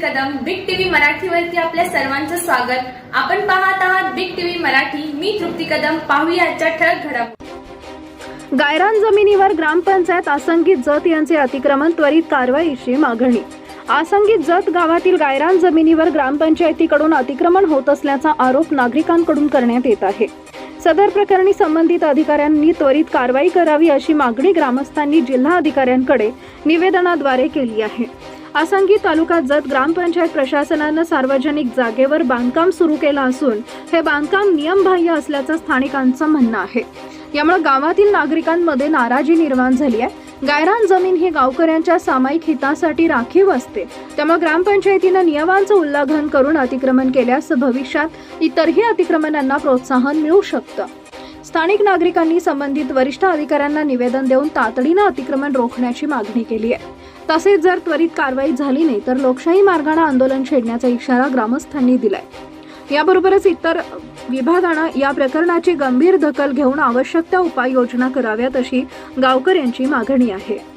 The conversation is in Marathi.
मराठीवरती आपल्या सर्वांचं स्वागत. आपण पाहत आहात बिग टीव्ही मराठी. मी तृप्ती कदम. पाहूया आजच्या ठळक घडामोडी. गायरान जमिनीवर ग्रामपंचायत आसंगित जत यांचे अतिक्रमण त्वरित कारवाईची मागणी. आसंगीत जत गावातील गायरान जमिनीवर ग्रामपंचायतीकडून अतिक्रमण होत असल्याचा आरोप नागरिकांकडून करण्यात येत आहे. सदर प्रकरणी संबंधित अधिकाऱ्यांनी त्वरित कारवाई करावी अशी मागणी ग्रामस्थांनी जिल्हा अधिकाऱ्यांकडे निवेदनाद्वारे केली आहे. आसंगी तालुका जत ग्रामपंचायत प्रशासनानं सार्वजनिक जागेवर बांधकाम सुरू केलं असून हे बांधकाम नियमबाह्य असल्याचं स्थानिकांचं म्हणणं आहे. यामुळे गावातील नागरिकांमध्ये नाराजी निर्माण झाली आहे. गायरान जमीन ही गावकऱ्यांच्या सामायिक हितासाठी राखीव असते. त्यामुळे ग्रामपंचायतीनं नियमांचं उल्लंघन करून अतिक्रमण केल्यास भविष्यात इतरही अतिक्रमणांना प्रोत्साहन मिळू शकतं. स्थानिक नागरिकांनी संबंधित वरिष्ठ अधिकाऱ्यांना निवेदन देऊन तातडीनं अतिक्रमण रोखण्याची मागणी केली आहे. तसेच जर त्वरित कारवाई झाली नाही तर लोकशाही मार्गाने आंदोलन छेडण्याचा इशारा ग्रामस्थांनी दिलाय. याबरोबरच इतर विभागानं या प्रकरणाची गंभीर दखल घेऊन आवश्यक त्या उपाययोजना कराव्यात अशी गावकऱ्यांची मागणी आहे.